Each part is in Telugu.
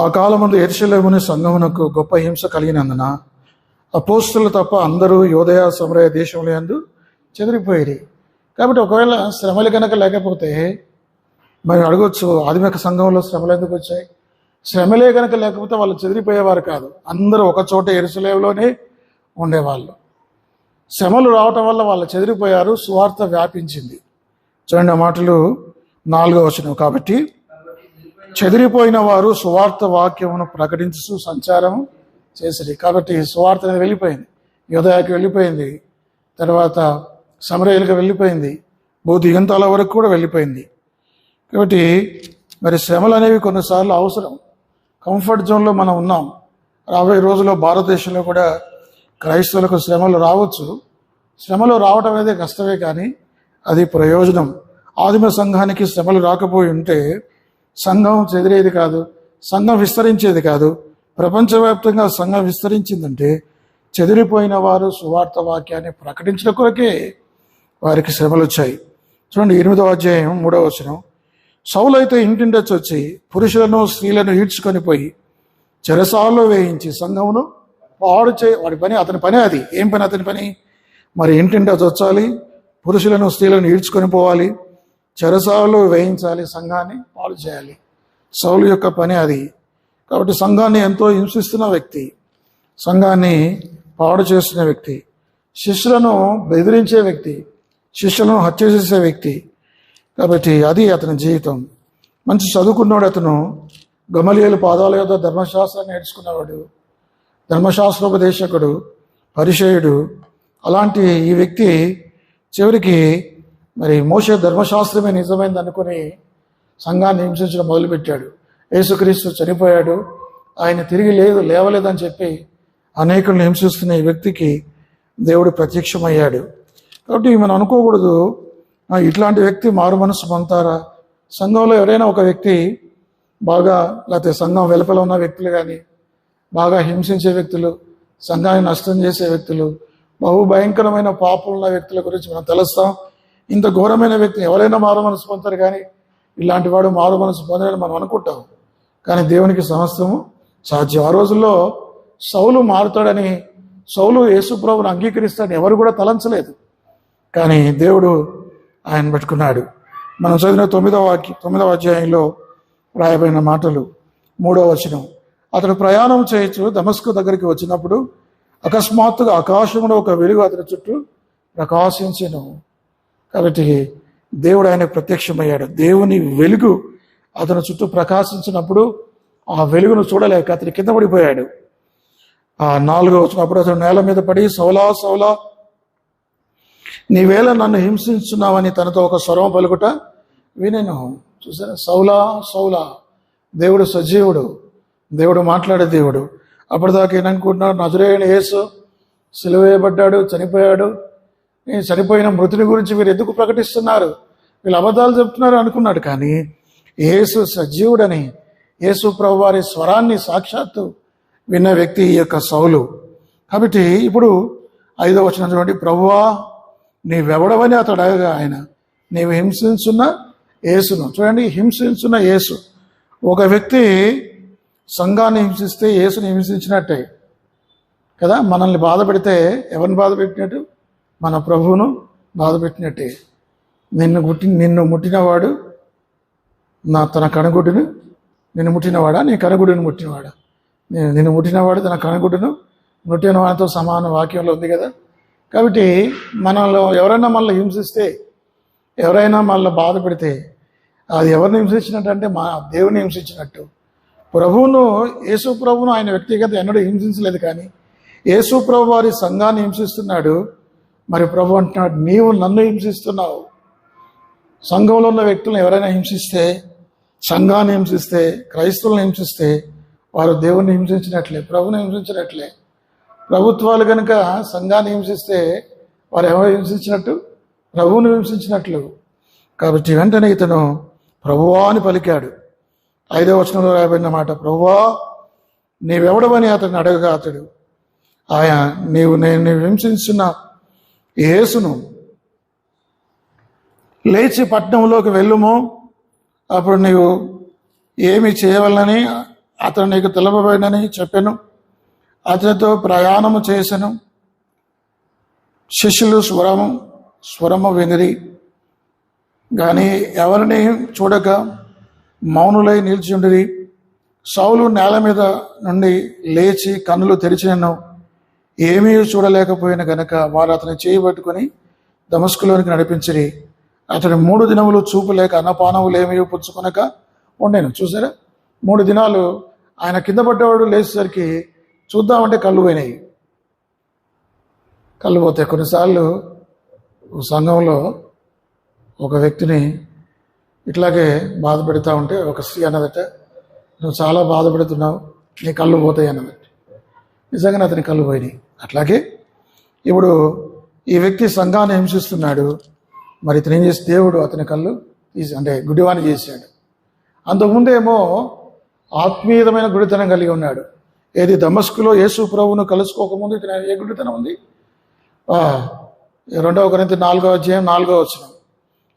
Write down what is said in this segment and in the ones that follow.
ఆ కాలమందు ఎరుసలేముని సంఘమునకు గొప్ప హింస కలిగినందున అపోస్తులు తప్ప అందరూ యోదయ సమరయ దేశంలో యందు చెదిరిపోయేది కాబట్టి ఒకవేళ శ్రమలు కనుక లేకపోతే మరి అడగొచ్చు ఆధునిక సంఘంలో శ్రమలు ఎందుకు వచ్చాయి? శ్రమలే కనుక లేకపోతే వాళ్ళు చెదిరిపోయేవారు కాదు. అందరూ ఒక చోట ఎరుసలేవులోనే ఉండేవాళ్ళు. శ్రమలు రావటం వల్ల వాళ్ళు చెదిరిపోయారు సువార్త వ్యాపించింది. చూడండి ఆ మాటలు నాలుగో వచనం. కాబట్టి చెదిరిపోయిన వారు సువార్త వాక్యమును ప్రకటించు సంచారం చేసిరి. కాబట్టి సువార్త అనేది వెళ్ళిపోయింది. యోదయాకి వెళ్ళిపోయింది. తర్వాత సమరయులకు వెళ్ళిపోయింది. భూదిగంతాల వరకు కూడా వెళ్ళిపోయింది. కాబట్టి మరి శ్రమలు అనేవి కొన్నిసార్లు అవసరం. కంఫర్ట్ జోన్లో మనం ఉన్నాం. రాబోయే రోజుల్లో భారతదేశంలో కూడా క్రైస్తవులకు శ్రమలు రావచ్చు. శ్రమలు రావటం అనేది కష్టమే కానీ అది ప్రయోజనం. ఆదిమ సంఘానికి శ్రమలు రాకపోయి ఉంటే సంఘం చెదిరేది కాదు సంఘం విస్తరించేది కాదు. ప్రపంచవ్యాప్తంగా సంఘం విస్తరించిందంటే చెదిరిపోయిన వారు సువార్త వాక్యాన్ని ప్రకటించడం కొరకే వారికి శ్రమలు వచ్చాయి చూడండి ఎనిమిదవ అధ్యాయం మూడవ వచనం. సౌలైతే ఇంటిండొచ్చి వచ్చి పురుషులను స్త్రీలను ఈడ్చుకొని పోయి చెరసాల్లో వేయించి సంఘమును పాడు చే వాడి పని అతని పని అది. ఏం పని అతని పని? మరి ఇంటింట చొచ్చాలి పురుషులను స్త్రీలను ఈడ్చుకొని పోవాలి చెరసాలలో వేయించాలి సంఘాన్ని పాడు చేయాలి. సౌలు యొక్క పని అది. కాబట్టి సంఘాన్ని ఎంతో హింసిస్తున్న వ్యక్తి సంఘాన్ని పాడు చేస్తున్న వ్యక్తి శిష్యులను బెదిరించే వ్యక్తి శిష్యులను హత్య చేసే వ్యక్తి. కాబట్టి అది అతని జీవితం. మంచి చదువుకున్నాడు అతను గమలియలు పాదాల యొక్క ధర్మశాస్త్రాన్ని నేర్చుకున్నవాడు ధర్మశాస్త్రోపదేశకుడు పరిచయుడు. అలాంటి ఈ వ్యక్తి చివరికి మరి మోసే ధర్మశాస్త్రమే నిజమైంది అనుకుని సంఘాన్ని హింసించడం మొదలుపెట్టాడు. యేసుక్రీస్తు చనిపోయాడు. ఆయన తిరిగి లేదు లేవలేదని చెప్పి అనేకులను హింసిస్తున్న ఈ వ్యక్తికి దేవుడు ప్రత్యక్షమయ్యాడు. కాబట్టి మనం అనుకోకూడదు. ఇట్లాంటి వ్యక్తి మారు మనసు పొందుతారా? సంఘంలో ఎవరైనా ఒక వ్యక్తి బాగా లేకపోతే సంఘం వెలుపల ఉన్న వ్యక్తులు కానీ బాగా హింసించే వ్యక్తులు సంఘాన్ని నష్టం చేసే వ్యక్తులు బహు భయంకరమైన పాపలు ఉన్న వ్యక్తుల గురించి మనం తెలుస్తాం. ఇంత ఘోరమైన వ్యక్తిని ఎవరైనా మారు మనసు పొందుతారు కానీ ఇలాంటి వాడు మారు మనసు పొందాలని మనం అనుకుంటాం. కానీ దేవునికి సమస్తము సాధ్యం. ఆ రోజుల్లో సౌలు మారుతాడని సౌలు యేసుప్రభుని అంగీకరిస్తాడని ఎవరు కూడా తలంచలేదు. కానీ దేవుడు ఆయన పెట్టుకున్నాడు. మనం చదివిన తొమ్మిదవ వాక్య తొమ్మిదవ అధ్యాయంలో రాయబడిన మాటలు మూడవ వచనం. అతడు ప్రయాణం చేయొచ్చు దమస్కు దగ్గరికి వచ్చినప్పుడు అకస్మాత్తుగా ఆకాశంలో ఒక వెలుగు అతని చుట్టూ ప్రకాశించను. కాబట్టి దేవుడు ఆయన ప్రత్యక్షమయ్యాడు. దేవుని వెలుగు అతని చుట్టూ ప్రకాశించినప్పుడు ఆ వెలుగును చూడలేక అతని కింద పడిపోయాడు. ఆ నాలుగో వచ్చినప్పుడు అతను నేల మీద పడి సౌలా సౌలా నీవేళ నన్ను హింసించున్నావని తనతో ఒక స్వరం పలుకుట వినేను. చూసారా? సౌలా సౌలా. దేవుడు సజీవుడు. దేవుడు మాట్లాడే దేవుడు. అప్పటిదాకా ఏమనుకుంటున్నాడు నజరేయుని యేసు సిలువేయబడ్డాడు చనిపోయాడు. నేను చనిపోయిన మృతుని గురించి వీరు ఎందుకు ప్రకటిస్తున్నారు? వీళ్ళు అబద్ధాలు చెప్తున్నారు అనుకున్నాడు కానీ యేసు సజీవుడని యేసు ప్రభు వారి స్వరాన్ని సాక్షాత్తు విన్న వ్యక్తి ఈ యొక్క సౌలు. కాబట్టి ఇప్పుడు ఐదో వచ్చిన చూడండి. ప్రభువా నీవెవడవని అతడు అడగగా ఆయన నీవు హింసించున్న యేసును. చూడండి హింసించున్న యేసు. ఒక వ్యక్తి సంఘాన్ని హింసిస్తే యేసుని హింసించినట్టే. కదా మనల్ని బాధ పెడితే ఎవరిని బాధ పెట్టినట్టు? మన ప్రభువును బాధపెట్టినట్టే. నిన్ను గుట్టి నిన్ను ముట్టినవాడు నా తన కనుగుడ్డును నిన్ను ముట్టినవాడా? నీ కనుగుడ్డును ముట్టినవాడా? నేను నిన్ను ముట్టినవాడు తన కనుగుడ్డును ముట్టిన వాడితో సమాన వాక్యంలో ఉంది కదా? కాబట్టి మనలో ఎవరైనా మనల్ని హింసిస్తే ఎవరైనా మనల్ని బాధ పెడితే అది ఎవరిని హింసించినట్టు అంటే మా దేవుని హింసించినట్టు. ప్రభువును యేసు ప్రభువును ఆయన వ్యక్తిగత ఎన్నడూ హింసించలేదు కానీ యేసు ప్రభు వారి సంఘాన్ని హింసిస్తున్నాడు. మరి ప్రభు అంటున్నాడు నీవు నన్ను హింసిస్తున్నావు. సంఘంలో ఉన్న వ్యక్తులను ఎవరైనా హింసిస్తే సంఘాన్ని హింసిస్తే క్రైస్తవులను హింసిస్తే వారు దేవుణ్ణి హింసించినట్లే ప్రభుని హింసించినట్లే. ప్రభుత్వాలు కనుక సంఘాన్ని హింసిస్తే వారు ఎవరు హింసించినట్టు? ప్రభువుని హింసించినట్లు. కాబట్టి వెంటనే ఇతను ప్రభువా అని పలికాడు. ఐదవ వచనంలో రాయబడిన మాట ప్రభువా నీవెవడమని అతను అడగగా అతడు ఆయన నీవు నేను హింసిస్తున్నా యేసును లేచి పట్టణంలోకి వెళ్ళుము. అప్పుడు నీవు ఏమి చేయవలని అతను నీకు తెలపబడినని చెప్పాను. అతనితో ప్రయాణము చేశాను శిష్యులు స్వరము స్వరము వినిరి. కానీ ఎవరిని చూడక మౌనులై నిలిచి ఉండిరి సౌలు నేల మీద నుండి లేచి కన్నులు తెరిచినను. ఏమీ చూడలేకపోయిన గనక వారు అతని చేయి పట్టుకొని దమస్కులోనికి నడిపించిరి. అతని మూడు దినములు చూపు లేక అన్నపానములు ఏమీ పుచ్చుకొనక ఉండేను. చూసారా? మూడు దినాలు ఆయన కింద పడ్డవాడు లేచేసరికి చూద్దామంటే కళ్ళు పోయినాయి. కళ్ళు పోతాయి కొన్నిసార్లు సంఘంలో ఒక వ్యక్తిని ఇట్లాగే బాధ పెడతా ఉంటే ఒక స్త్రీ అన్నదట నువ్వు చాలా బాధపడుతున్నావు నీ కళ్ళు పోతాయి అన్నదట. నిజంగానే అతని కళ్ళు పోయినాయి. అట్లాగే ఇప్పుడు ఈ వ్యక్తి సంఘాన్ని హింసిస్తున్నాడు. మరి ఇతను ఏం చేసి దేవుడు అతని కళ్ళు తీసి అంటే గుడివాణి చేశాడు. అంతకుముందేమో ఆత్మీయమైన గుడితనం కలిగి ఉన్నాడు. ఏది దమస్కులో యేసు ప్రభువును కలుసుకోకముందు ఇతను ఏ గుడితనం ఉంది? రెండవ కొరింత నాలుగో అధ్యాయం నాలుగో వచ్చిన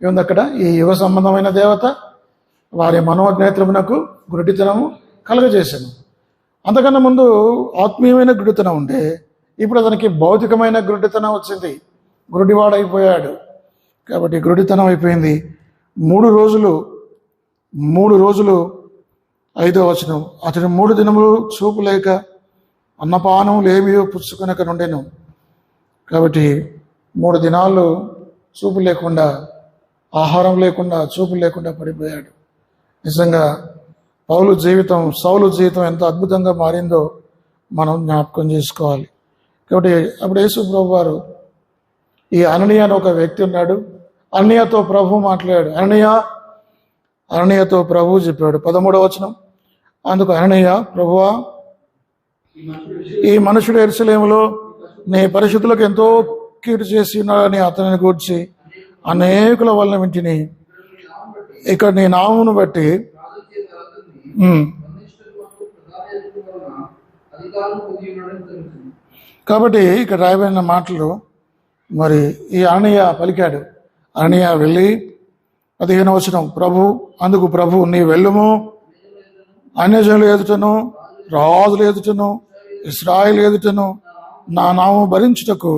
ఏముంది అక్కడ? ఈ యుగ సంబంధమైన దేవత వారి మనోజ్ఞేత్రమునకు గుడితనము కలుగజేశాను అంతకన్నా ముందు ఆత్మీయమైన గుడితనం ఉంటే ఇప్పుడు అతనికి భౌతికమైన గురుడితనం వచ్చింది. గురుడివాడైపోయాడు. కాబట్టి గురుడితనం అయిపోయింది. మూడు రోజులు మూడు రోజులు ఐదో వచనం. అతడు మూడు దినములు చూపు లేక అన్నపానములు ఏమియో పుచ్చుకొనక నుండెను. కాబట్టి మూడు దినాలు చూపు లేకుండా ఆహారం లేకుండా చూపు లేకుండా పడిపోయాడు. నిజంగా పౌలు జీవితం సౌలు జీవితం ఎంత అద్భుతంగా మారిందో మనం జ్ఞాపకం చేసుకోవాలి. కాబట్టి అప్పుడు యేసు ప్రభు వారు ఈ అననీయ అని ఒక వ్యక్తి ఉన్నాడు. అననీయతో ప్రభు మాట్లాడాడు. అననీయ అననీయతో ప్రభు చెప్పాడు. పదమూడవ వచనం. అందుకు అననీయ ప్రభువా ఈ మనుషుడు ఎరుసలేములో నీ పరిస్థితులకు ఎంతో కీడు చేసి ఉన్నాడని అతనిని గూర్చి అనేకుల వలన వింటిని. ఇక్కడ నీ నామును బట్టి ఉమ్, అధికారులు పొంది ఉన్నాడని తెలుస్తుంది కాబట్టి ఇక్కడ రాయబడిన మాటలు మరి ఈ అననీయ పలికాడు. అననీయ వెళ్ళి పదిహేను వచనం ప్రభు అందుకు ప్రభు నీ వెళ్ళుము. అన్యజనులు ఎదుటను రాజులు ఎదుటను ఇస్రాయిల్ ఎదుటను నా నామం భరించుటకు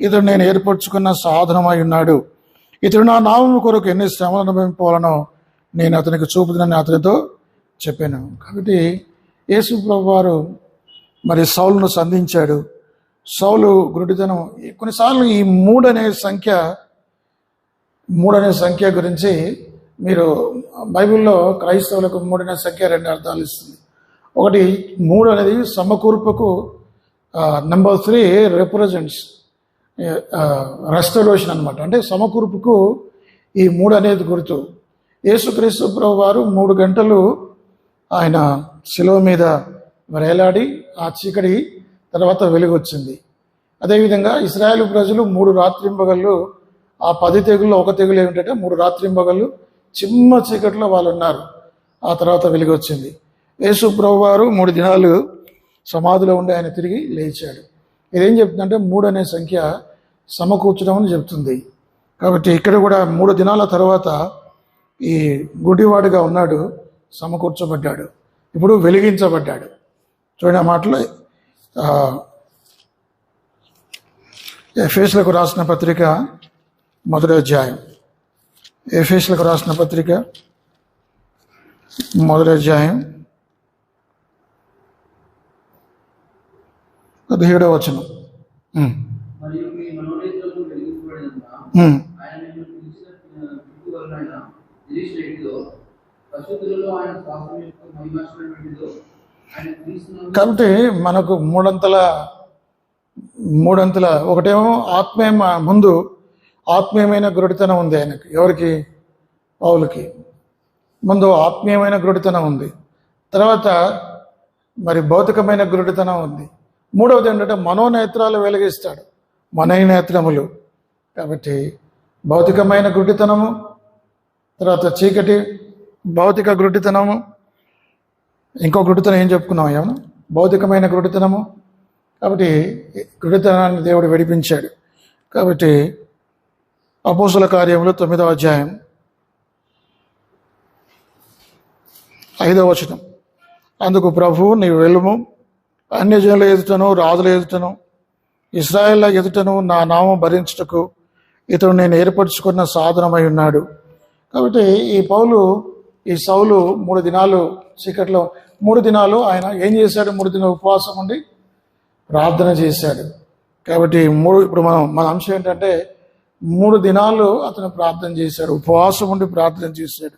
ఇతడు నేను ఏర్పరచుకున్న సాధనమై ఉన్నాడు. ఇతడు నా నామం కొరకు ఎన్ని శ్రమలు అనుభవింపాలనో నేను అతనికి చూపుతున్నాను అతనితో చెప్పాను. కాబట్టి యేసు ప్రభు వారు మరి సౌలును సంధించాడు. సౌలు గురుడితనం కొన్నిసార్లు ఈ మూడు అనే సంఖ్య మూడు అనే సంఖ్య గురించి మీరు బైబిల్లో క్రైస్తవులకు మూడు అనే సంఖ్య రెండు అర్థాలు ఇస్తుంది. ఒకటి మూడు అనేది సమకూర్పుకు నెంబర్ త్రీ రిప్రజెంట్స్ రెస్టరేషన్ అనమాట అంటే సమకూర్పుకు ఈ మూడు అనేది గుర్తు. యేసుక్రీస్తు ప్రభు వారు మూడు గంటలు ఆయన శిలువ మీద వేలాడి ఆ చీకటి తర్వాత వెలుగొచ్చింది. అదేవిధంగా ఇస్రాయేల్ ప్రజలు మూడు రాత్రింబగళ్ళు ఆ పది తెగుల్లో ఒక తెగులు ఏమిటంటే మూడు రాత్రింబగళ్ళు చిన్న చీకట్లో వాళ్ళు ఉన్నారు ఆ తర్వాత వెలుగొచ్చింది. యేసు ప్రభు వారు మూడు దినాలు సమాధిలో ఉండి ఆయన తిరిగి లేచాడు. ఇదేం చెప్తుందంటే మూడు అనే సంఖ్య సమకూర్చడం అని చెప్తుంది. కాబట్టి ఇక్కడ కూడా మూడు దినాల తర్వాత ఈ గుడివాడుగా ఉన్నాడు సమకూర్చబడ్డాడు. ఇప్పుడు వెలిగించబడ్డాడు. చూడండి ఆ మాటలు ఎఫేసులకు రాసిన పత్రిక మొదటి అధ్యాయం. ఎఫేసులకు రాసిన పత్రిక మొదటి అధ్యాయం పదిహేడవ వచనం. ఆయన పరిశుద్ధులలో ఆయన యొక్క మహిమాశ్వరమైనదో కాబట్టి మనకు మూడంతల మూడంతల ఒకటేమో ఆత్మీయ ముందు ఆత్మీయమైన గురుడితనం ఉంది ఆయనకి. ఎవరికి? పౌలకి. ముందు ఆత్మీయమైన గురుడితనం ఉంది. తర్వాత మరి భౌతికమైన గురుడితనం ఉంది. మూడవది ఏంటంటే మనోనేత్రాలు వెలిగిస్తాడు. మనోనేత్రములు. కాబట్టి భౌతికమైన గురుడితనము తర్వాత చీకటి భౌతిక గురుడితనము. ఇంకో గుడితనం ఏం చెప్పుకున్నాం ఏమన్నా భౌతికమైన గుడితనము కాబట్టి గుడితనాన్ని దేవుడు విడిపించాడు. కాబట్టి అపోసుల కార్యంలో తొమ్మిదవ అధ్యాయం. ఐదవ వచనం. అందుకు ప్రభు నీవు వెళ్ళుము. అన్యజనుల ఎదుటను రాజుల ఎదుటను ఇస్రాయేళ్ళ ఎదుటను నా నామం భరించుటకు ఇతడు నేను ఏర్పరచుకున్న సాధనమై ఉన్నాడు. కాబట్టి ఈ పౌలు ఈ సౌలు మూడు దినాలు చీకట్లో మూడు దినాలు ఆయన ఏం చేశాడు? మూడు దినాలు ఉపవాసం ఉండి ప్రార్థన చేశాడు. కాబట్టి మూడు ఇప్పుడు మనం మన అంశం ఏంటంటే మూడు దినాలు అతను ప్రార్థన చేశాడు ఉపవాసం ఉండి ప్రార్థన చేశాడు.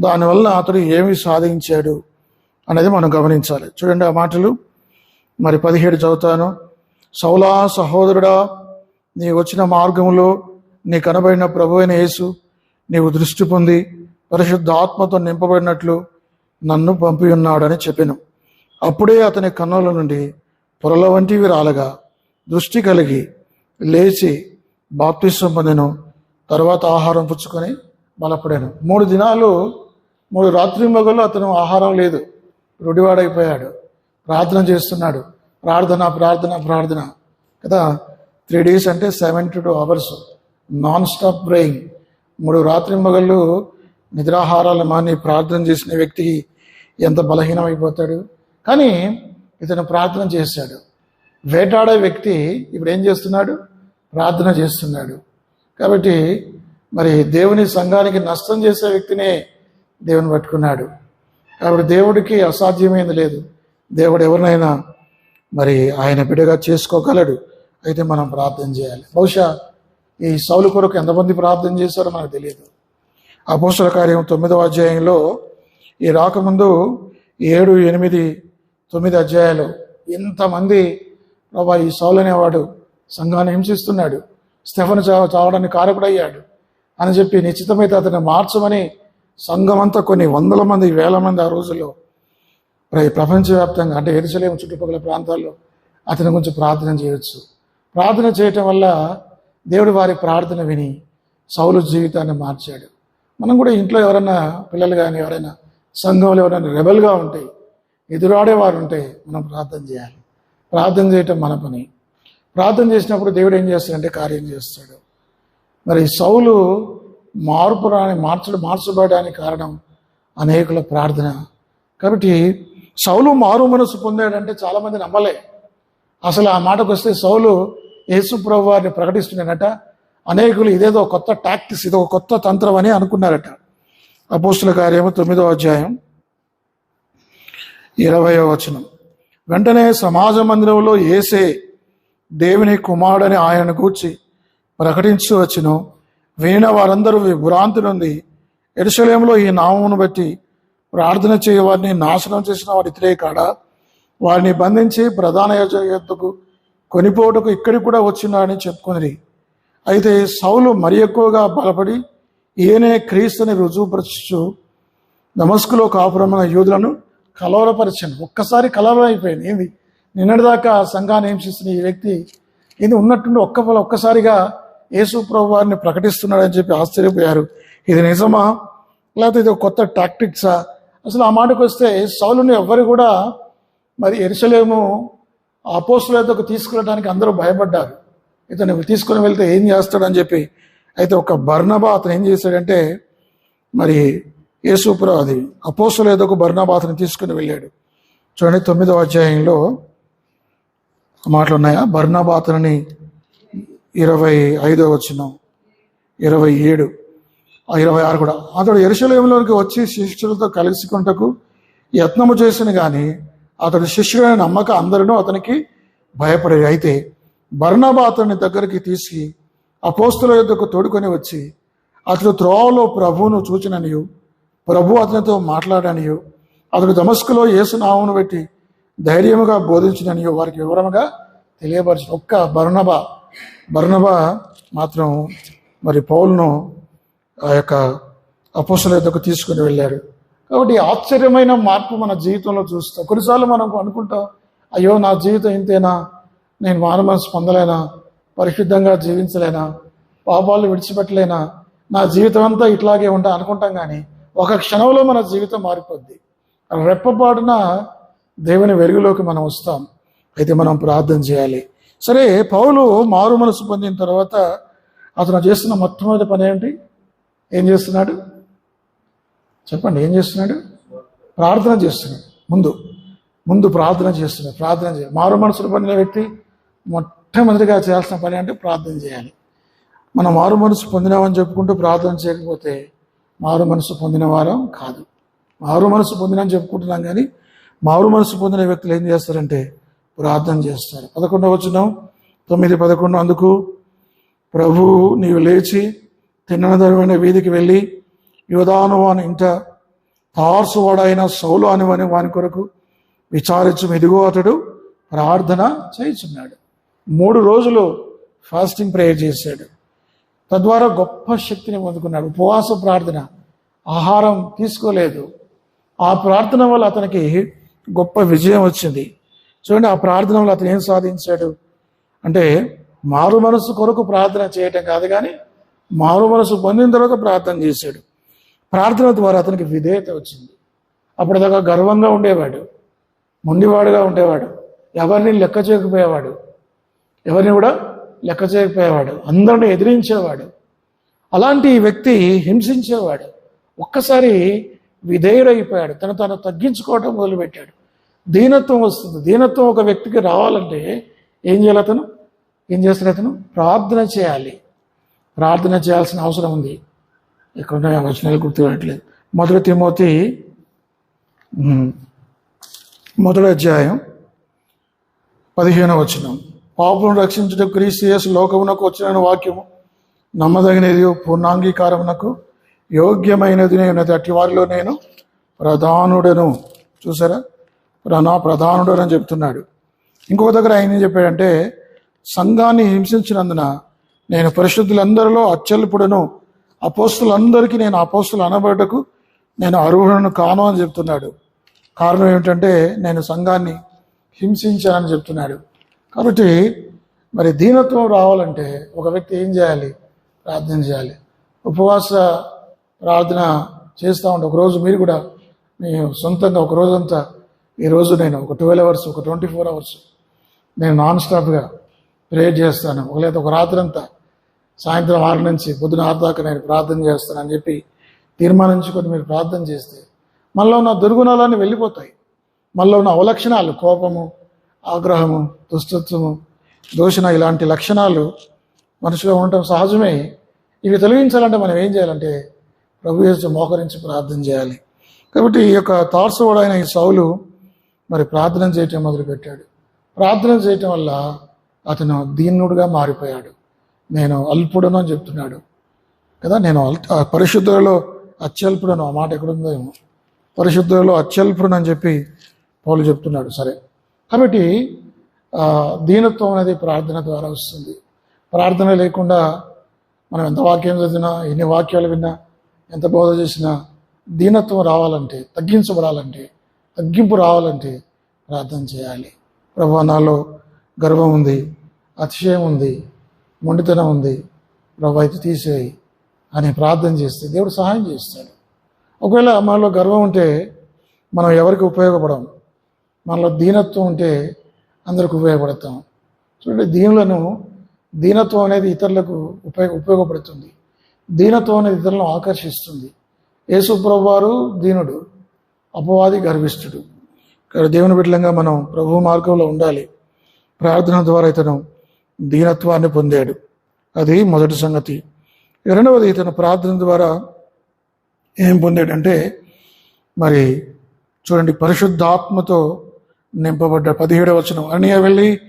దానివల్ల అతడు ఏమి సాధించాడు అనేది మనం గమనించాలి. చూడండి ఆ మాటలు. మరి పదిహేడు చదువుతాను. సౌలా సహోదరుడా నీ వచ్చిన మార్గంలో నీ కనబడిన ప్రభు అయిన యేసు నీవు దృష్టి పొంది పరిశుద్ధాత్మతో నింపబడినట్లు నన్ను పంపి ఉన్నాడని చెప్పాను. అప్పుడే అతని కన్నుల నుండి పొరల వంటివి రాలగా దృష్టి కలిగి లేచి బాప్తిస్వం పొందాను. తర్వాత ఆహారం పుచ్చుకొని బలపడాను. మూడు దినాలు మూడు రాత్రి మగలు అతను ఆహారం లేదు. రుడివాడైపోయాడు. ప్రార్థన చేస్తున్నాడు. ప్రార్థన ప్రార్థన ప్రార్థన. కదా త్రీ డేస్ అంటే seventy two hours. Non stop praying. మూడు రాత్రి మగళ్ళు నిద్రాహారాలు మాని ప్రార్థన చేసిన వ్యక్తికి ఎంత బలహీనమైపోతాడు? కానీ ఇతను ప్రార్థన చేశాడు. వేటాడే వ్యక్తి ఇప్పుడు ఏం చేస్తున్నాడు? ప్రార్థన చేస్తున్నాడు. కాబట్టి మరి దేవుని సంఘానికి నష్టం చేసే వ్యక్తినే దేవుని పట్టుకున్నాడు. కాబట్టి దేవుడికి అసాధ్యమైంది లేదు. దేవుడు ఎవరినైనా మరి ఆయన బిడగా చేసుకోగలడు. అయితే మనం ప్రార్థన చేయాలి. బహుశా ఈ సౌలు కొరకు ఎంతమంది ప్రార్థన చేశారో మనకు తెలియదు. అపోసల కార్యం తొమ్మిదవ అధ్యాయంలో ఈ రాకముందు ఏడు ఎనిమిది తొమ్మిది అధ్యాయాలు ఇంతమంది ప్రభా ఈ సౌలు అనేవాడు సంఘాన్ని హింసిస్తున్నాడు. స్టెఫన్ చావ చావడానికి కారకుడయ్యాడు అని చెప్పి నిశ్చితమైతే అతన్ని మార్చమని సంఘం అంతా కొన్ని వందల మంది వేల మంది ఆ రోజుల్లో ప్ర- ప్రపంచవ్యాప్తంగా అంటే ఎరుసలేము చుట్టుపక్కల ప్రాంతాల్లో అతని గురించి ప్రార్థన చేయొచ్చు. ప్రార్థన చేయటం వల్ల దేవుడు వారి ప్రార్థన విని సౌలు జీవితాన్ని మార్చాడు. మనం కూడా ఇంట్లో ఎవరైనా పిల్లలు కానీ ఎవరైనా సంఘంలో ఎవరైనా రెబల్గా ఉంటే ఎదురాడేవారు ఉంటే మనం ప్రార్థన చేయాలి. ప్రార్థన చేయటం మన పని. ప్రార్థన చేసినప్పుడు దేవుడు ఏం చేస్తాడంటే కార్యం చేస్తాడు. మరి సౌలు మార్పు రాని మార్చడు మార్చబడడానికి కారణం అనేకుల ప్రార్థన. కాబట్టి సౌలు మారు మనసు పొందాడంటే చాలామంది నమ్మలే. అసలు ఆ మాటకు వస్తే సౌలు యేసు ప్రభు వారిని ప్రకటిస్తున్నాడట. అనేకులు ఇదేదో కొత్త టాక్టిక్స్ ఇదో కొత్త తంత్రం అని అనుకున్నారట. అపోస్తుల కార్యము తొమ్మిదో అధ్యాయం ఇరవయో వచనం. వెంటనే సమాజ మందిరంలో ఏసే దేవుని కుమారుడని ఆయన గూర్చి ప్రకటించు వచ్చును. వినిన వారందరూ విభ్రాంతి నుండి ఎరుసలేంలో ఈ నామమును బట్టి ప్రార్థన చేయ వారిని నాశనం చేసిన వారి ఇతరే కాడ? వారిని బంధించి ప్రధాన యోజకు కొనిపోటుకు ఇక్కడికి కూడా వచ్చిందని చెప్పుకుని అయితే సౌలు మరి ఎక్కువగా బలపడి ఈయనే క్రీస్తుని రుజువుపరచు నమస్కులో కాపురమైన యూదులను కలవరపరిచాను. ఒక్కసారి కలవరం అయిపోయింది. ఏంది? నిన్నటిదాకా సంఘాన్ని హింసిస్తున్న ఈ వ్యక్తి? ఇది ఉన్నట్టుండి ఒక్క ఒక్కసారిగా యేసు ప్రభు వారిని ప్రకటిస్తున్నాడని చెప్పి ఆశ్చర్యపోయారు. ఇది నిజమా? లేకపోతే ఇది ఒక కొత్త టాక్టిక్సా? అసలు ఆ మాటకు వస్తే సౌలుని ఎవ్వరు కూడా మరి ఎరుసలేము అపోస్తులతో తీసుకెళ్ళడానికి అందరూ భయపడ్డారు. ఇతను తీసుకుని వెళ్తే ఏం చేస్తాడని చెప్పి అయితే ఒక బర్ణబా అతను ఏం చేశాడంటే మరి యేసుప్ర అది అపోస్తుల ఏదొక బర్ణబా అతను తీసుకుని వెళ్ళాడు. చూడండి తొమ్మిదవ అధ్యాయంలో మాటలు ఉన్నాయా? బర్ణబా అతనిని ఇరవై ఐదో వచ్చిన ఇరవై ఏడు ఇరవై ఆరు కూడా. అతడు ఎరుసలేంలోనికి వచ్చి శిష్యులతో కలుసుకుంటకు యత్నము చేసిన కానీ అతడు శిష్యుడైన నమ్మక అందరినూ అతనికి భయపడేది. అయితే బర్ణబా అతని దగ్గరికి తీసి అపోస్తుల యొద్దకు తోడుకొని వచ్చి అతడు త్రోవలో ప్రభువును చూచిననియు ప్రభు అతనితో మాట్లాడనియు అతడు దమస్కులో యేసునామమును పెట్టి ధైర్యముగా బోధించిననియో. వారికి వివరముగా తెలియపరిచి ఒక్క బర్ణబ బర్ణబ మాత్రం మరి పౌల్ను ఆ యొక్క అపోసల యొద్దకు తీసుకుని వెళ్ళాడు కాబట్టి ఆశ్చర్యమైన మార్పు మన జీవితంలో చూస్తాం. కొన్నిసార్లు మనం అనుకుంటాం అయ్యో నా జీవితం ఇంతేనా? నేను మానవ మనసు పొందలేనా? పరిశుద్ధంగా జీవించలేనా? పాపాలు విడిచిపెట్టలేనా? నా జీవితం అంతా ఇట్లాగే ఉంటా అనుకుంటాం కానీ ఒక క్షణంలో మన జీవితం మారిపోద్ది. రెప్పపాటున దేవుని వెలుగులోకి మనం వస్తాం. అయితే మనం ప్రార్థన చేయాలి. సరే పౌలు మారు మనసు పొందిన తర్వాత అతను చేస్తున్న మొట్టమొదటి పని ఏంటి? ఏం చేస్తున్నాడు? చెప్పండి ఏం చేస్తున్నాడు? ప్రార్థన చేస్తున్నాడు. ముందు ముందు ప్రార్థన చేస్తున్నాడు. ప్రార్థన చే మారు మనసులు పొందిన వ్యక్తి మొట్టమొదటిగా చేయాల్సిన పని అంటే ప్రార్థన చేయాలి. మనం మారు మనసు పొందినామని చెప్పుకుంటూ ప్రార్థన చేయకపోతే మారు మనసు పొందిన వారం కాదు. మారు మనసు పొందినని చెప్పుకుంటున్నాం కానీ మారు మనసు పొందిన వ్యక్తులు ఏం చేస్తారంటే ప్రార్థన చేస్తారు. పదకొండవ వచ్చినాం తొమ్మిది పదకొండు అందుకు ప్రభు నీవు లేచి తిన్నదరమైన వీధికి వెళ్ళి యోధాను వాని ఇంట తార్సువాడైన సౌలు అని వాని వాని కొరకు విచారించు. ఎదుగో అతడు ప్రార్థన చేయుచున్నాడు. మూడు రోజులు ఫాస్టింగ్ ప్రేయర్ చేశాడు. తద్వారా గొప్ప శక్తిని పొందుకున్నాడు. ఉపవాస ప్రార్థన ఆహారం తీసుకోలేదు. ఆ ప్రార్థన వల్ల అతనికి గొప్ప విజయం వచ్చింది. చూడండి ఆ ప్రార్థన వల్ల అతను ఏం సాధించాడు? అంటే మారు మనసు కొరకు ప్రార్థన చేయటం కాదు కానీ మారు మనసు పొందిన తర్వాత ప్రార్థన చేశాడు. ప్రార్థన ద్వారా అతనికి విధేయత వచ్చింది. అప్పటిదాకా గర్వంగా ఉండేవాడు. మొండివాడుగా ఉండేవాడు. ఎవరిని లెక్క చేయకపోయేవాడు. ఎవరిని కూడా లెక్క చేయకపోయేవాడు అందరిని ఎదిరించేవాడు. అలాంటి వ్యక్తి హింసించేవాడు. ఒక్కసారి విధేయుడైపోయాడు. తను తను తగ్గించుకోవటం మొదలుపెట్టాడు. దీనత్వం వస్తుంది. దీనత్వం ఒక వ్యక్తికి రావాలంటే ఏం చేయాలి అతను? ఏం చేస్తాడు అతను? ప్రార్థన చేయాలి. ప్రార్థన చేయాల్సిన అవసరం ఉంది. ఇక్కడ ఉన్నాయి వచనాలు గుర్తుపట్టలేదు మొదటి తిమోతి మొదటి అధ్యాయం పదిహేనవ వచనం. పాపను రక్షించుట క్రీస్తు లోకమునకు వచ్చిన వాక్యము. నమ్మదగినది పూర్ణాంగీకారమునకు యోగ్యమైనది నేను అట్టి వారిలో నేను ప్రధానుడను. చూసారా? ప్ర- నా ప్రధానుడు అని చెప్తున్నాడు. ఇంకొక దగ్గర ఆయన ఏం చెప్పాడంటే సంఘాన్ని హింసించినందున నేను పరిశుద్ధులందరిలో అచ్చల్పుడను అపోస్తులందరికీ నేను అపోస్తులు అనబడటకు నేను అర్హుడను కాను అని చెప్తున్నాడు. కారణం ఏమిటంటే నేను సంఘాన్ని హింసించానని చెప్తున్నాడు. కాబట్టి మరి దీనత్వం రావాలంటే ఒక వ్యక్తి ఏం చేయాలి? ప్రార్థన చేయాలి. ఉపవాస ప్రార్థన చేస్తూ ఉంటే ఒకరోజు మీరు కూడా మీ సొంతంగా ఒక రోజంతా ఈరోజు నేను ఒక ట్వెల్వ్ అవర్స్ ఒక ట్వంటీ ఫోర్ అవర్స్ నేను నాన్ స్టాప్గా ప్రేయర్ చేస్తాను. ఒక లేదా ఒక రాత్రి అంతా సాయంత్రం ఆరు నుంచి పొద్దున ఆరు దాకా నేను ప్రార్థన చేస్తానని చెప్పి తీర్మానించుకొని మీరు ప్రార్థన చేస్తే మనలో ఉన్న దుర్గుణాలన్నీ వెళ్ళిపోతాయి. మనలో ఉన్న అవలక్షణాలు కోపము ఆగ్రహము దుష్టత్వము దూషణ ఇలాంటి లక్షణాలు మనిషిలో ఉండటం సహజమే. ఇవి తొలగించాలంటే మనం ఏం చేయాలంటే ప్రభు యేసు మోకరించి ప్రార్థన చేయాలి. కాబట్టి ఈ యొక్క తార్సవాడైన ఈ సౌలు మరి ప్రార్థన చేయటం మొదలుపెట్టాడు. ప్రార్థన చేయటం వల్ల అతను దీనుడుగా మారిపోయాడు. నేను అల్పుడను అని చెప్తున్నాడు. కదా నేను అల్- పరిశుద్ధులలో అత్యల్పుడను ఆ మాట ఎక్కడుందో ఏమో. పరిశుద్ధులలో అత్యల్పుడను అని చెప్పి పౌలు చెప్తున్నాడు. సరే కాబట్టి దీనత్వం అనేది ప్రార్థన ద్వారా వస్తుంది. ప్రార్థన లేకుండా మనం ఎంత వాక్యం చదివినా ఎన్ని వాక్యాలు విన్నా ఎంత బోధ చేసినా దీనత్వం రావాలంటే తగ్గించబడాలంటే తగ్గింపు రావాలంటే ప్రార్థన చేయాలి. ప్రభు నాలో గర్వం ఉంది అతిశయం ఉంది మొండితనం ఉంది. ప్రభు అయితే తీసేయి అని ప్రార్థన చేస్తే దేవుడు సహాయం చేస్తాడు. ఒకవేళ మనలో గర్వం ఉంటే మనం ఎవరికి ఉపయోగపడము? మనలో దీనత్వం ఉంటే అందరికి ఉపయోగపడతాం. చూడండి దీనులను దీనత్వం అనేది ఇతరులకు ఉపయోగ ఉపయోగపడుతుంది. దీనత్వం అనేది ఇతరులను ఆకర్షిస్తుంది. యేసు వారు దీనుడు అపవాది గర్విష్ఠుడు. ఇక్కడ దేవుని బిడ్డలంగా మనం ప్రభు మార్గంలో ఉండాలి. ప్రార్థన ద్వారా ఇతను దీనత్వాన్ని పొందాడు. అది మొదటి సంగతి. రెండవది ఇతను ప్రార్థన ద్వారా ఏం పొందాడంటే మరి చూడండి పరిశుద్ధాత్మతో నింపబడ్డ పదిహేడవ వచనం. అనియ వెళ్ళి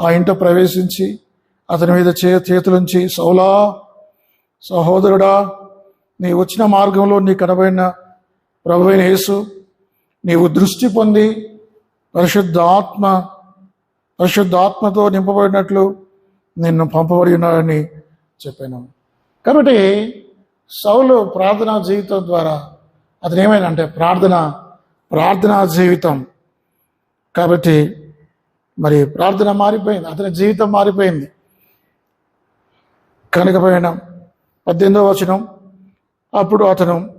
ఆ ఇంట ప్రవేశించి అతని మీద చే చేతులుంచి సౌలా సహోదరుడా నీ వచ్చిన మార్గంలో నీ కనబడిన ప్రభువైన యేసు నీవు దృష్టి పొంది పరిశుద్ధాత్మ పరిశుద్ధాత్మతో నింపబడినట్లు నిన్ను పంపబడి ఉన్నాడని చెప్పాను. కాబట్టి సౌలు ప్రార్థనా జీవితం ద్వారా అతను ఏమైందంటే ప్రార్థన ప్రార్థనా జీవితం కాబట్టి మరి ప్రార్థన మారిపోయింది అతని జీవితం మారిపోయింది. కనుక పోయిన. పద్దెనిమిదవ వచనం. అప్పుడు అతను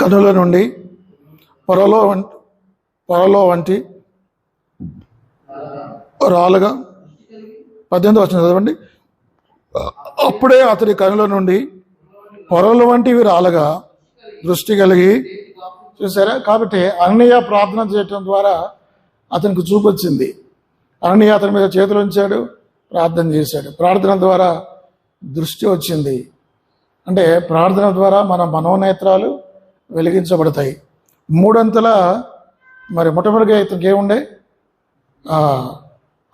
కనుల నుండి పొరలో వం- పొరలో వంటి రాలుగా పద్దెనిమిది వచ్చిన చదవండి. అప్పుడే అతని కనుల నుండి పొరలు వంటివి రాలగా దృష్టి కలిగి చూసారా? కాబట్టి అననీయ ప్రార్థన చేయటం ద్వారా అతనికి చూపొచ్చింది అననీయ అతని మీద చేతులు ఉంచాడు ప్రార్థన చేశాడు. ప్రార్థన ద్వారా దృష్టి వచ్చింది. అంటే ప్రార్థన ద్వారా మన మనోనేత్రాలు వెలిగించబడతాయి. మూడంతల మరి మొట్టమొదటిగా ఇతనికి ఏముండే?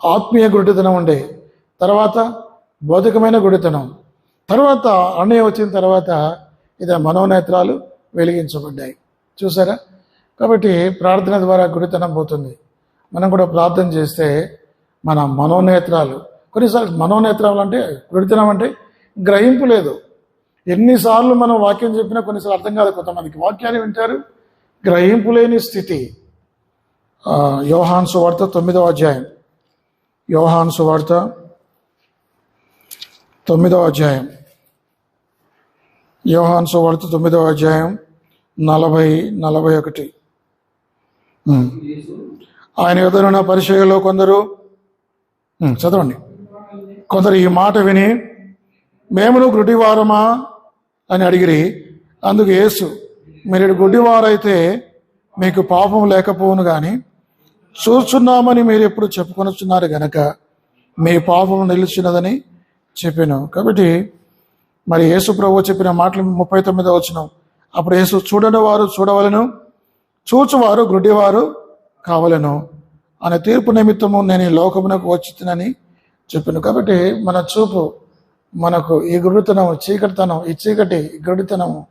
ఆత్మీయ గుడితనం ఉండే. తర్వాత భౌతికమైన గుడితనం. తర్వాత అన్నయ్య వచ్చిన తర్వాత ఇది మనోనేత్రాలు వెలిగించబడ్డాయి. చూసారా? కాబట్టి ప్రార్థన ద్వారా గుడితనం పోతుంది. మనం కూడా ప్రార్థన చేస్తే మన మనోనేత్రాలు కొన్నిసార్లు మనోనేత్రాలు అంటే గుడితనం అంటే గ్రహింపు లేదు. ఎన్నిసార్లు మనం వాక్యం చెప్పినా కొన్నిసార్లు అర్థం కాదు కొంతమందికి. వాక్యాన్ని వింటారు గ్రహింపు లేని స్థితి. యోహాన్ సువార్త తొమ్మిదవ అధ్యాయం. యోహాన్ సువార్త తొమ్మిదవ అధ్యాయం. యోహాన్ సువార్త తొమ్మిదవ అధ్యాయం. నలభై నలభై ఒకటి. ఆయన ఎదురున్న పరిచయలో కొందరు చదవండి. కొందరు ఈ మాట విని మేమును గుడ్డివారమా? అని అడిగిరి. అందుకు యేసు మీరు గుడ్డివారైతే మీకు పాపం లేకపోవును కానీ చూస్తున్నామని మీరు ఎప్పుడు చెప్పుకొనుచున్నారు గనక మీ పాపం నిలిచినదని చెప్పాను. కాబట్టి మరి యేసు ప్రభు చెప్పిన మాటలు ముప్పై తొమ్మిదో వచ్చినాం అప్పుడు యేసు చూడని వారు చూడవలను చూచువారు గుడ్డివారు కావలను అనే తీర్పు నిమిత్తము నేను ఈ లోకమునకు వచ్చినని చెప్పాను. కాబట్టి మన చూపు మనకు ఈ గుడితనం చీకటితనం ఈ చీకటి గురుడితనము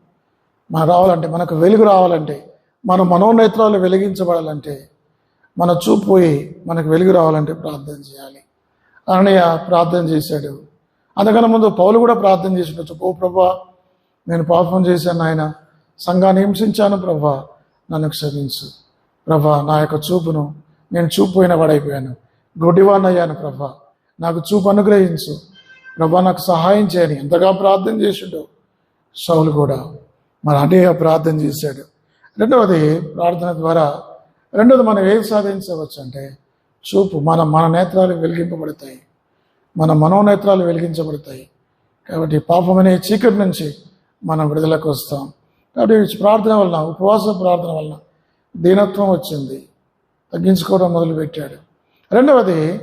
మన రావాలంటే మనకు వెలుగు రావాలంటే మన మనోనేత్రాలు వెలిగించబడాలంటే మన చూపు పోయి మనకు వెలుగు రావాలంటే ప్రార్థన చేయాలి. అననయ్య ప్రార్థన చేశాడు. అందుకని ముందు పౌలు కూడా ప్రార్థన చేసినట్టు ఓ ప్రభా నేను పాపం చేశాను ఆయన సంఘాన్ని హింసించాను ప్రభా. నన్ను క్షమించు. ప్రభా నా యొక్క చూపును నేను చూపు పోయిన వాడైపోయాను. గుడ్డివాణ్ణయ్యాను ప్రభా. నాకు చూపు అనుగ్రహించు. ప్రభా నాకు సహాయం చేయని ఎంతగా ప్రార్థన చేసిండో. సౌలు కూడా మరి అనేక ప్రార్థన చేశాడు. రెండవది ప్రార్థన ద్వారా రెండవది మనం ఏం సాధించవచ్చు అంటే చూపు. మన మన నేత్రాలు వెలిగింపబడతాయి. మన మనోనేత్రాలు వెలిగించబడతాయి. కాబట్టి పాపం అనే చీకటి నుంచి మనం విడుదలకు వస్తాం. కాబట్టి ప్రార్థన వలన ఉపవాస ప్రార్థన వలన దీనత్వం వచ్చింది. తగ్గించుకోవడం మొదలుపెట్టాడు. రెండవది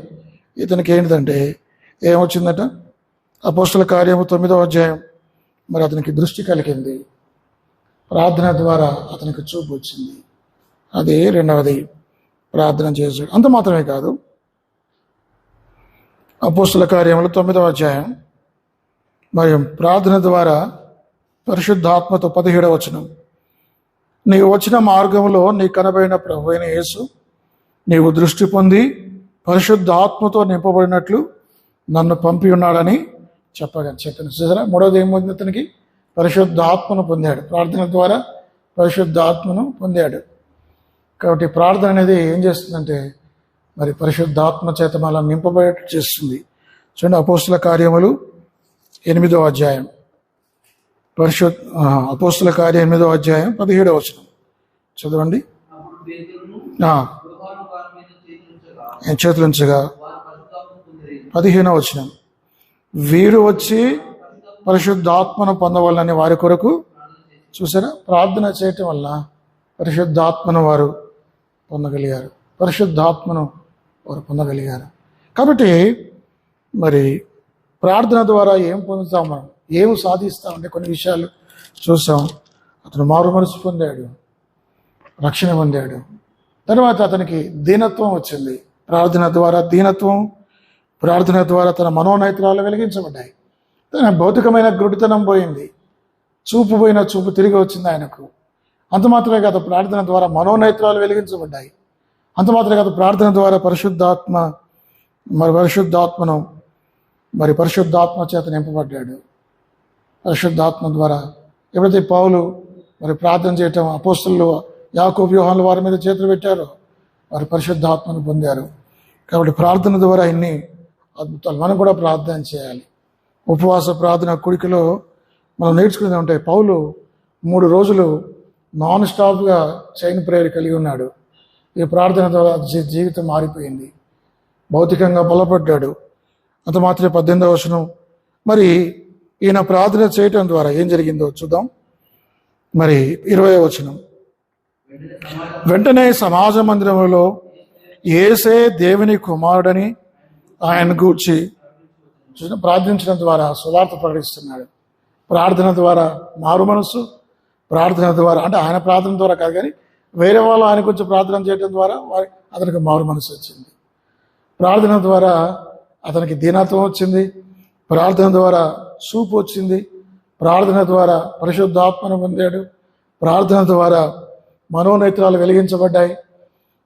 ఇతనికి ఏంటంటే ఏమొచ్చిందట? అపోస్తుల కార్యము తొమ్మిదవ అధ్యాయం. మరి అతనికి దృష్టి కలిగింది. ప్రార్థన ద్వారా అతనికి చూపు వచ్చింది. అది రెండవది ప్రార్థన చేశాడు. అంత మాత్రమే కాదు అపోస్తుల కార్యములు తొమ్మిదవ అధ్యాయం. మరియు ప్రార్థన ద్వారా పరిశుద్ధాత్మతో పదిహేడవ వచనం. నీవు వచ్చిన మార్గంలో నీ కనబడిన ప్రభు అయిన యేసు నీవు దృష్టి పొంది పరిశుద్ధాత్మతో నింపబడినట్లు నన్ను పంపి ఉన్నాడని చెప్పగా చెప్పిన చూసారా? మూడవది ఏమవుతుంది అతనికి? పరిశుద్ధాత్మను పొందాడు. ప్రార్థన ద్వారా పరిశుద్ధాత్మను పొందాడు. కాబట్టి ప్రార్థన అనేది ఏం చేస్తుందంటే మరి పరిశుద్ధాత్మ చేత మళ్ళా నింపబడేట్టు చేస్తుంది. చూడండి అపోస్తుల కార్యములు ఎనిమిదో అధ్యాయం. పరిశుద్ధ అపోస్తుల కార్యం ఎనిమిదో అధ్యాయం పదిహేడవ వచనం. చదవండి. చేతులుంచగా నేను పదిహేనవ వచనం. వీరు వచ్చి పరిశుద్ధాత్మను పొందవాలని వారి కొరకు చూసారా? ప్రార్థన చేయటం వల్ల పరిశుద్ధాత్మను వారు పొందగలిగారు. పరిశుద్ధాత్మను వారు పొందగలిగారు. కాబట్టి మరి ప్రార్థన ద్వారా ఏం పొందుతాం మనం? ఏం సాధిస్తామంటే కొన్ని విషయాలు చూసాం. అతను మారు మనసు పొందాడు. రక్షణ పొందాడు. తర్వాత అతనికి దీనత్వం వచ్చింది. ప్రార్థన ద్వారా దీనత్వం ప్రార్థన ద్వారా తన మనోనేత్రాలు వెలిగించబడ్డాయి. తన భౌతికమైన గుడితనం పోయింది. చూపు పోయిన చూపు తిరిగి వచ్చింది ఆయనకు. అంత మాత్రమే కాదు ప్రార్థన ద్వారా మనోనేత్రాలు వెలిగించబడ్డాయి. అంత మాత్రమే కాదు ప్రార్థన ద్వారా పరిశుద్ధాత్మ మరి పరిశుద్ధాత్మను మరి పరిశుద్ధాత్మ చేత నింపబడ్డాడు. పరిశుద్ధాత్మ ద్వారా. ఎప్పుడైతే పౌలు మరి ప్రార్థన చేయటం అపోస్తులు యాకో వ్యూహాల వారి మీద చేతులు పెట్టారో వారు పరిశుద్ధాత్మను పొందారు. కాబట్టి ప్రార్థన ద్వారా ఇన్ని అద్భుతాలు. మనం కూడా ప్రార్థన చేయాలి. ఉపవాస ప్రార్థన కుడికలో మనం నేర్చుకునేది ఉంటాయి పౌలు మూడు రోజులు నాన్ స్టాప్గా చైన్ ప్రేయర్ కలిగి ఉన్నాడు. ఈ ప్రార్థన ద్వారా జీవితం మారిపోయింది. భౌతికంగా బలపడ్డాడు. అంత మాత్రమే పద్దెనిమిదవ వచనం. మరి ఈయన ప్రార్థన చేయటం ద్వారా ఏం జరిగిందో చూద్దాం. మరి ఇరవై వచనం. వెంటనే సమాజ మందిరంలో ఏసే దేవుని కుమారుడని ఆయన గూర్చి ప్రార్థించడం ద్వారా సువార్త ప్రకటిస్తున్నాడు. ప్రార్థన ద్వారా మారు మనసు ప్రార్థన ద్వారా అంటే ఆయన ప్రార్థన ద్వారా కాదు కానీ వేరే వాళ్ళు ఆయన గురించి ప్రార్థన చేయడం ద్వారా వారి అతనికి మారు మనసు వచ్చింది. ప్రార్థన ద్వారా అతనికి దీనత్వం వచ్చింది. ప్రార్థన ద్వారా చూపు వచ్చింది. ప్రార్థన ద్వారా పరిశుద్ధాత్మను పొందాడు. ప్రార్థన ద్వారా మనోనేత్రాలు వెలిగించబడ్డాయి.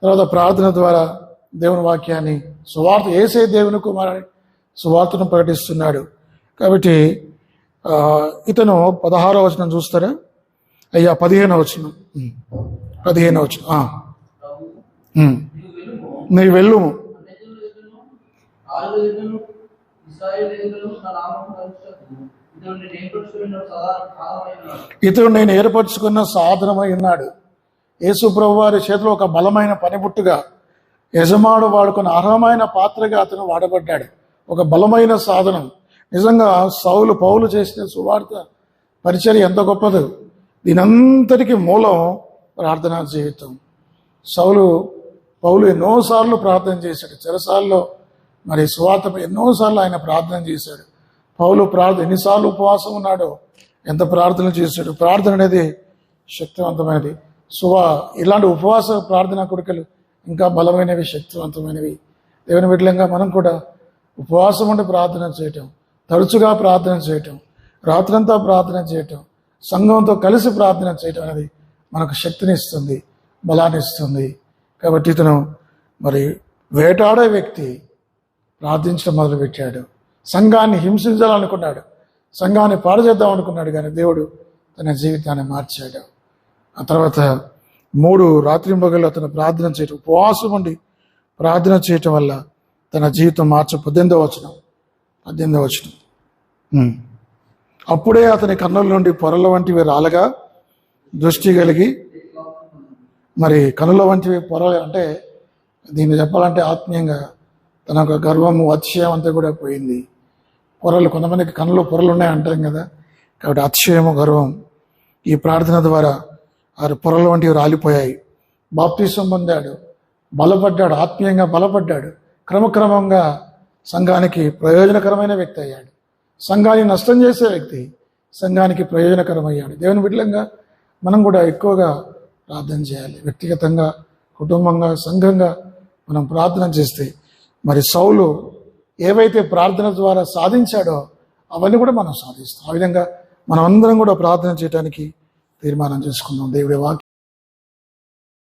తర్వాత ప్రార్థన ద్వారా దేవుని వాక్యాన్ని సువార్త ఏసే దేవుని కుమారుని సువార్తను ప్రకటిస్తున్నాడు. కాబట్టి ఇతను పదహారో వచనం చూస్తారా? అయ్యా పదిహేనో వచనం. పదిహేనో వచనం. నీ వెళ్ళుము ఇతడు నేను ఏర్పరచుకున్న సాధనమై ఉన్నాడు. యేసు వారి చేతిలో ఒక బలమైన పనిపుట్టుగా యజమాడు వాడుకున్న అర్హమైన పాత్రగా అతను వాడబడ్డాడు. ఒక బలమైన సాధనం. నిజంగా సౌలు పౌలు చేసిన సువార్త పరిచయం ఎంత గొప్పది. దీనంతటికి మూలం ప్రార్థనా జీవితం. సౌలు పౌలు ఎన్నోసార్లు ప్రార్థన చేశాడు. చెరసాల్లో మరి సువార్త ఎన్నోసార్లు ఆయన ప్రార్థన చేశాడు. పౌలు ప్రార్థన ఎన్నిసార్లు ఉపవాసం ఉన్నాడో ఎంత ప్రార్థన చేశాడు. ప్రార్థన అనేది శక్తివంతమైనది. సువా ఇలాంటి ఉపవాస ప్రార్థన కొడుకలు ఇంకా బలమైనవి శక్తివంతమైనవి. దేవుని బిడ్డలంగా మనం కూడా ఉపవాసం ఉండి ప్రార్థన చేయటం తరచుగా ప్రార్థన చేయటం రాత్రంతా ప్రార్థన చేయటం సంఘంతో కలిసి ప్రార్థన చేయటం అనేది మనకు శక్తిని ఇస్తుంది బలాన్ని ఇస్తుంది. కాబట్టి ఇతను మరి వేటాడే వ్యక్తి ప్రార్థించడం మొదలుపెట్టాడు. సంఘాన్ని హింసించాలనుకున్నాడు. సంఘాన్ని పాడు చేద్దాం అనుకున్నాడు కానీ దేవుడు తన జీవితాన్ని మార్చాడు. ఆ తర్వాత మూడు రాత్రింబగళ్ళు అతను ప్రార్థన చేయటం ఉపవాసం ఉండి ప్రార్థన చేయటం వల్ల తన జీవితం మార్చ పద్దెనిమిదో వచనం పద్దెనిమిదో వచనం. అప్పుడే అతని కన్నుల నుండి పొరల వంటివి రాలగా దృష్టి కలిగి మరి కనుల వంటివి పొరలు అంటే దీన్ని చెప్పాలంటే ఆత్మీయంగా తన యొక్క గర్వము అతిశయం అంతా కూడా పోయింది. పొరలు కొంతమందికి కనులు పొరలు ఉన్నాయి అంటాం కదా. కాబట్టి అతిశయము గర్వం ఈ ప్రార్థన ద్వారా ఆరు పొరలు వంటివి రాలిపోయాయి. బాప్తీసం పొందాడు. బలపడ్డాడు ఆత్మీయంగా బలపడ్డాడు. క్రమక్రమంగా సంఘానికి ప్రయోజనకరమైన వ్యక్తి అయ్యాడు. సంఘాన్ని నష్టం చేసే వ్యక్తి సంఘానికి ప్రయోజనకరమయ్యాడు. దేవుని బిడ్డలంగా మనం కూడా ఎక్కువగా ప్రార్థన చేయాలి. వ్యక్తిగతంగా కుటుంబంగా సంఘంగా మనం ప్రార్థన చేస్తే మరి సౌలు ఏవైతే ప్రార్థన ద్వారా సాధించాడో అవన్నీ కూడా మనం సాధిస్తాం. ఆ విధంగా మనం అందరం కూడా ప్రార్థన చేయడానికి తీర్మానం చేసుకుందాం. దేవుడి వాక్యం